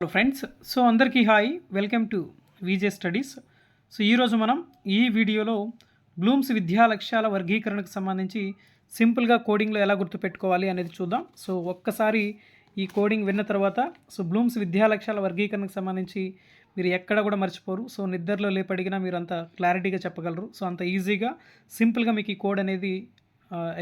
Hello friends so అందరికీ hi welcome to VJ studies so ఈరోజు మనం ఈ వీడియోలో బ్లూమ్స్ విద్యా లక్ష్యాల వర్గీకరణకు సంబంధించి సింపుల్గా కోడింగ్లో ఎలా గుర్తుపెట్టుకోవాలి అనేది చూద్దాం. సో ఒక్కసారి ఈ కోడింగ్ విన్న తర్వాత సో బ్లూమ్స్ విద్యా లక్ష్యాల వర్గీకరణకు సంబంధించి మీరు ఎక్కడ కూడా మర్చిపోరు. సో నిద్రలో లేపడిగినా మీరు అంత క్లారిటీగా చెప్పగలరు. సో అంత ఈజీగా సింపుల్గా మీకు ఈ కోడ్ అనేది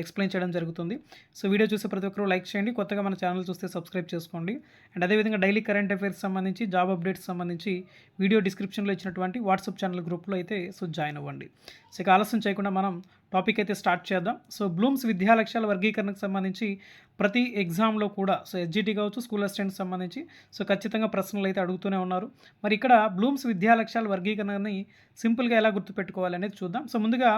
ఎక్స్ప్లెయిన్ చేయడం జరుగుతుంది. సో వీడియో చూసే ప్రతి ఒక్కరూ లైక్ చేయండి. కొత్తగా మన ఛానల్ చూస్తే సబ్స్క్రైబ్ చేసుకోండి. అండ్ అదేవిధంగా డైలీ కరెంట్ అఫైర్స్ సంబంధించి జాబ్ అప్డేట్స్ సంబంధించి వీడియో డిస్క్రిప్షన్లో ఇచ్చినటువంటి వాట్సాప్ ఛానల్ గ్రూప్లో అయితే సో జాయిన్ అవ్వండి. సో ఇక ఆలస్యం చేయకుండా మనం టాపిక్ అయితే స్టార్ట్ చేద్దాం. సో బ్లూమ్స్ విద్యా లక్ష్యాల వర్గీకరణకు సంబంధించి ప్రతి ఎగ్జామ్లో కూడా సో ఎస్జిటి కావచ్చు స్కూల్ అసిస్టెంట్కి సంబంధించి సో ఖచ్చితంగా ప్రశ్నలు అయితే అడుగుతూనే ఉన్నారు. మరి ఇక్కడ బ్లూమ్స్ విద్యా లక్ష్యాల వర్గీకరణని సింపుల్గా ఎలా గుర్తుపెట్టుకోవాలి అనేది చూద్దాం. సో ముందుగా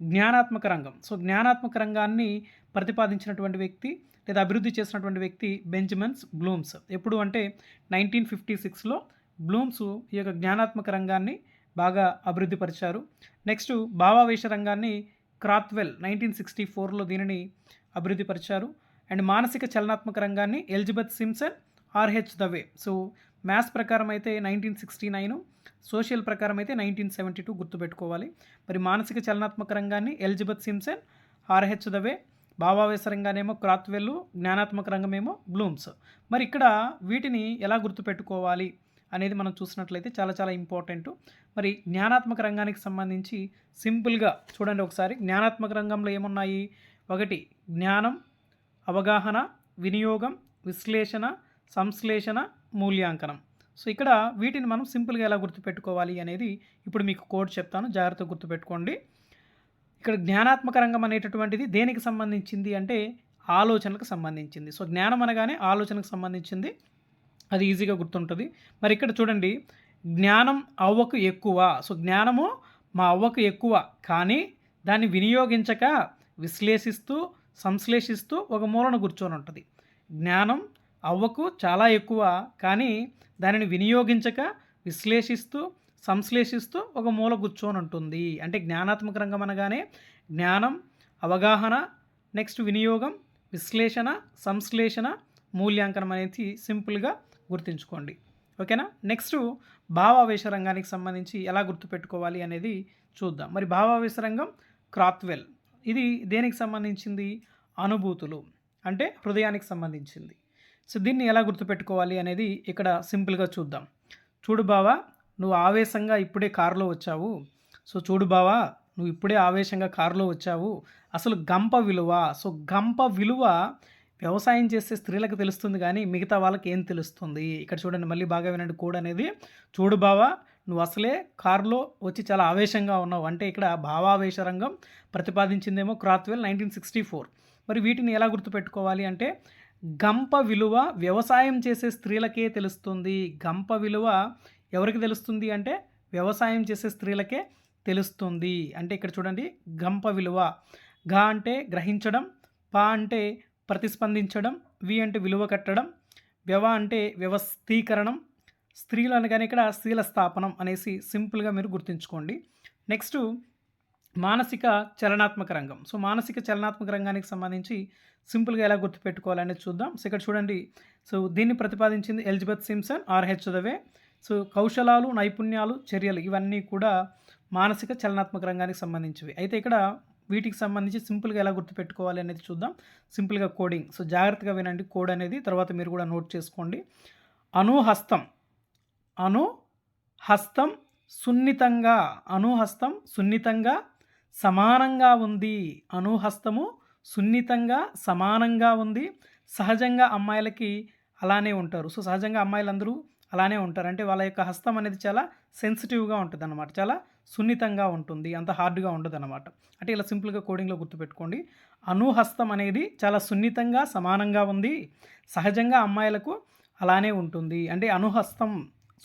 జ్ఞానాత్మక రంగం. సో జ్ఞానాత్మక రంగాన్ని ప్రతిపాదించినటువంటి వ్యక్తి లేదా అభివృద్ధి చేసినటువంటి వ్యక్తి బెంజమిన్స్ బ్లూమ్స్. ఎప్పుడు అంటే నైన్టీన్ ఫిఫ్టీ సిక్స్లో బ్లూమ్స్ ఈ యొక్క జ్ఞానాత్మక రంగాన్ని బాగా అభివృద్ధి పరిచారు. నెక్స్ట్ భావావేశ రంగాన్ని క్రాత్వెల్ నైన్టీన్ సిక్స్టీ ఫోర్లో దీనిని అభివృద్ధిపరిచారు. అండ్ మానసిక చలనాత్మక రంగాన్ని Elizabeth Simpson RH Dave. So maths ప్రకారం అయితే నైన్టీన్ సిక్స్టీ నైన్ సోషల్ ప్రకారం అయితే నైన్టీన్ సెవెంటీ టూ గుర్తుపెట్టుకోవాలి. మరి మానసిక చలనాత్మక రంగాన్ని Elizabeth Simpson R H Dave భావావేశ రంగానేమో క్రాత్వెల్ జ్ఞానాత్మక రంగమేమో బ్లూమ్స్. మరి ఇక్కడ వీటిని ఎలా గుర్తుపెట్టుకోవాలి? అనేది మనం చూసినట్లయితే చాలా చాలా ఇంపార్టెంట్. మరి జ్ఞానాత్మక రంగానికి సంబంధించి సింపుల్గా చూడండి ఒకసారి. జ్ఞానాత్మక రంగంలో ఏమున్నాయి? ఒకటి జ్ఞానం అవగాహన వినియోగం విశ్లేషణ సంశ్లేషణ మూల్యాంకనం. సో ఇక్కడ వీటిని మనం సింపుల్గా ఎలా గుర్తుపెట్టుకోవాలి అనేది ఇప్పుడు మీకు కోడ్ చెప్తాను. జాగ్రత్తగా గుర్తుపెట్టుకోండి. ఇక్కడ జ్ఞానాత్మక రంగం అనేటటువంటిది దేనికి సంబంధించింది అంటే ఆలోచనలకు సంబంధించింది. సో జ్ఞానం అనగానే ఆలోచనకు సంబంధించింది. అది ఈజీగా గుర్తుంటుంది. మరి ఇక్కడ చూడండి జ్ఞానం అవ్వకు ఎక్కువ. సో జ్ఞానము మా అవ్వకు ఎక్కువ. కానీ దాన్ని వినియోగించక విశ్లేషిస్తూ సంశ్లేషిస్తూ ఒక మూలన కూర్చొని ఉంటుంది. జ్ఞానం అవ్వకు చాలా ఎక్కువ. కానీ దానిని వినియోగించక విశ్లేషిస్తూ సంశ్లేషిస్తూ ఒక మూల కూర్చొని ఉంటుంది. అంటే జ్ఞానాత్మక రంగం అనగానే జ్ఞానం అవగాహన నెక్స్ట్ వినియోగం విశ్లేషణ సంశ్లేషణ మూల్యాంకనం అనేది సింపుల్గా గుర్తుంచుకోండి. ఓకేనా? నెక్స్ట్ భావావేశ రంగానికి సంబంధించి ఎలా గుర్తుపెట్టుకోవాలి అనేది చూద్దాం. మరి భావావేశ రంగం క్రాత్వెల్. ఇది దేనికి సంబంధించింది? అనుభూతులు. అంటే హృదయానికి సంబంధించింది. సో దీన్ని ఎలా గుర్తుపెట్టుకోవాలి అనేది ఇక్కడ సింపుల్గా చూద్దాం. చూడు బావా నువ్వు ఆవేశంగా ఇప్పుడే కారులో వచ్చావు. సో చూడు బావా నువ్వు ఇప్పుడే ఆవేశంగా కారులో వచ్చావు. అసలు గంప విలువ. సో గంప విలువ వ్యవసాయం చేసే స్త్రీలకు తెలుస్తుంది కానీ మిగతా వాళ్ళకి ఏం తెలుస్తుంది? ఇక్కడ చూడండి మళ్ళీ బాగా వినండి. కోడ్ అనేది చూడు బావా నువ్వు అసలే కారులో వచ్చి చాలా ఆవేశంగా ఉన్నావు. అంటే ఇక్కడ భావావేశ రంగం ప్రతిపాదించిందేమో క్రాత్వెల్ నైన్టీన్ సిక్స్టీ ఫోర్. మరి వీటిని ఎలా గుర్తుపెట్టుకోవాలి అంటే గంప విలువ వ్యవసాయం చేసే స్త్రీలకే తెలుస్తుంది. గంప విలువ ఎవరికి తెలుస్తుంది అంటే వ్యవసాయం చేసే స్త్రీలకే తెలుస్తుంది. అంటే ఇక్కడ చూడండి గంప విలువ. గా అంటే గ్రహించడం పా అంటే ప్రతిస్పందించడం వి అంటే విలువ కట్టడం వ్యవ అంటే వ్యవస్థీకరణం స్త్రీలు అనగానే ఇక్కడ స్త్రీల స్థాపనం అనేసి సింపుల్గా మీరు గుర్తుంచుకోండి. నెక్స్ట్ మానసిక చలనాత్మక రంగం. సో మానసిక చలనాత్మక రంగానికి సంబంధించి సింపుల్గా ఎలా గుర్తుపెట్టుకోవాలనేది చూద్దాం. సో ఇక్కడ చూడండి. సో దీన్ని ప్రతిపాదించింది Elizabeth Simpson RH Dave so కౌశలాలు నైపుణ్యాలు చర్యలు ఇవన్నీ కూడా మానసిక చలనాత్మక రంగానికి సంబంధించివి. అయితే ఇక్కడ వీటికి సంబంధించి సింపుల్గా ఎలా గుర్తుపెట్టుకోవాలి అనేది చూద్దాం. సింపుల్గా కోడింగ్. సో జాగ్రత్తగా వినండి కోడ్ అనేది. తర్వాత మీరు కూడా నోట్ చేసుకోండి. అనుహస్తం అను హస్తం సున్నితంగా. అనుహస్తం సున్నితంగా సమానంగా ఉంది. అనుహస్తము సున్నితంగా సమానంగా ఉంది. సహజంగా అమ్మాయిలకి అలానే ఉంటారు. సో సహజంగా అమ్మాయిలందరూ అలానే ఉంటారు. అంటే వాళ్ళ యొక్క హస్తం అనేది చాలా సెన్సిటివ్గా ఉంటుంది అనమాట చాలా సున్నితంగా ఉంటుంది. అంత హార్డ్గా ఉండదు అనమాట అంటే ఇలా సింపుల్గా కోడింగ్లో గుర్తుపెట్టుకోండి. అనుహస్తం అనేది చాలా సున్నితంగా సమానంగా ఉంది. సహజంగా అమ్మాయిలకు అలానే ఉంటుంది. అంటే అనుహస్తం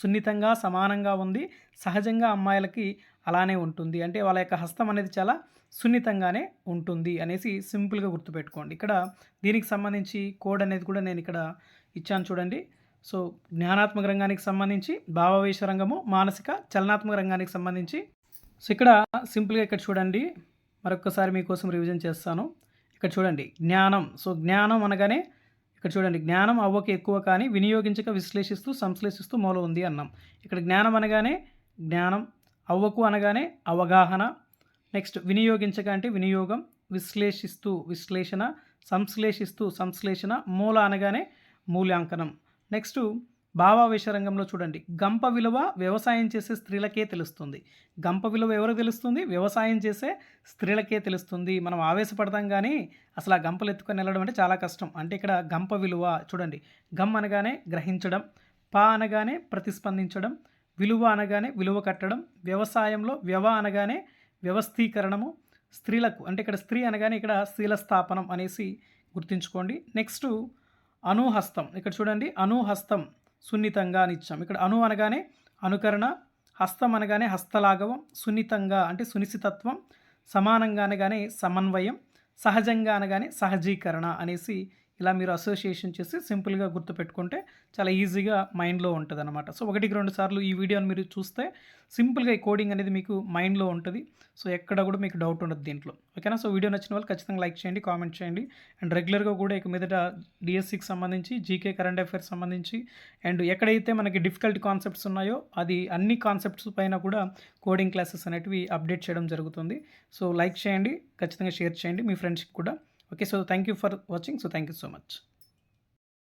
సున్నితంగా సమానంగా ఉంది. సహజంగా అమ్మాయిలకి అలానే ఉంటుంది. అంటే వాళ్ళ యొక్క హస్తం అనేది చాలా సున్నితంగానే ఉంటుంది అనేసి సింపుల్గా గుర్తుపెట్టుకోండి. ఇక్కడ దీనికి సంబంధించి కోడ్ అనేది కూడా నేను ఇక్కడ ఇచ్చాను చూడండి. సో జ్ఞానాత్మక రంగానికి సంబంధించి భావవేశ రంగము మానసిక చలనాత్మక రంగానికి సంబంధించి. సో ఇక్కడ సింపుల్గా ఇక్కడ చూడండి. మరొకసారి మీకోసం రివిజన్ చేస్తాను. ఇక్కడ చూడండి. జ్ఞానం. సో జ్ఞానం అనగానే ఇక్కడ చూడండి. జ్ఞానం అవ్వకు ఎక్కువ కానీ వినియోగించక విశ్లేషిస్తూ సంశ్లేషిస్తూ మూల ఉంది అన్నాం. ఇక్కడ జ్ఞానం అనగానే జ్ఞానం. అవ్వకు అనగానే అవగాహన. నెక్స్ట్ వినియోగించక అంటే వినియోగం. విశ్లేషిస్తూ విశ్లేషణ. సంశ్లేషిస్తూ సంశ్లేషణ. మూల అనగానే మూల్యాంకనం. నెక్స్ట్ భావావేశ రంగంలో చూడండి. గంప విలువ వ్యవసాయం చేసే స్త్రీలకే తెలుస్తుంది. గంప విలువ ఎవరు తెలుస్తుంది? వ్యవసాయం చేసే స్త్రీలకే తెలుస్తుంది. మనం ఆవేశపడతాం కానీ అసలు ఆ గంపలు ఎత్తుకొని వెళ్ళడం అంటే చాలా కష్టం. అంటే ఇక్కడ గంప విలువ చూడండి. గమ్ అనగానే గ్రహించడం పా అనగానే ప్రతిస్పందించడం విలువ అనగానే విలువ కట్టడం వ్యవసాయంలో వ్యవ అనగానే వ్యవస్థీకరణము స్త్రీలకు అంటే ఇక్కడ స్త్రీ అనగానే ఇక్కడ స్త్రీల స్థాపనం అనేసి గుర్తుంచుకోండి. నెక్స్ట్ అనుహస్తం. ఇక్కడ చూడండి అనుహస్తం సున్నితంగా అని ఇచ్చాం ఇక్కడ అను అనగానే అనుకరణ హస్తం అనగానే హస్తలాఘవం సున్నితంగా అంటే సునిశ్చితత్వం సమానంగా అనగానే సమన్వయం సహజంగా అనగానే సహజీకరణ అనేసి ఇలా మీరు అసోసియేషన్ చేసి సింపుల్గా గుర్తుపెట్టుకుంటే చాలా ఈజీగా మైండ్లో ఉంటుంది అనమాట సో ఒకటికి రెండు సార్లు ఈ వీడియోని మీరు చూస్తే సింపుల్గా ఈ కోడింగ్ అనేది మీకు మైండ్లో ఉంటుంది. సో ఎక్కడ కూడా మీకు డౌట్ ఉండదు దీంట్లో. ఓకేనా? సో వీడియో నచ్చిన వాళ్ళు ఖచ్చితంగా లైక్ చేయండి కామెంట్ చేయండి. అండ్ రెగ్యులర్గా కూడా ఇక మీదట డిఎస్సికి సంబంధించి జీకే కరెంట్ అఫైర్స్ సంబంధించి అండ్ ఎక్కడైతే మనకి డిఫికల్ట్ కాన్సెప్ట్స్ ఉన్నాయో అది అన్ని కాన్సెప్ట్స్ పైన కూడా కోడింగ్ క్లాసెస్ అనేటివి అప్డేట్ చేయడం జరుగుతుంది. సో లైక్ చేయండి ఖచ్చితంగా షేర్ చేయండి. మీ ఫ్రెండ్స్కి కూడా okay so thank you for watching. So thank you so much.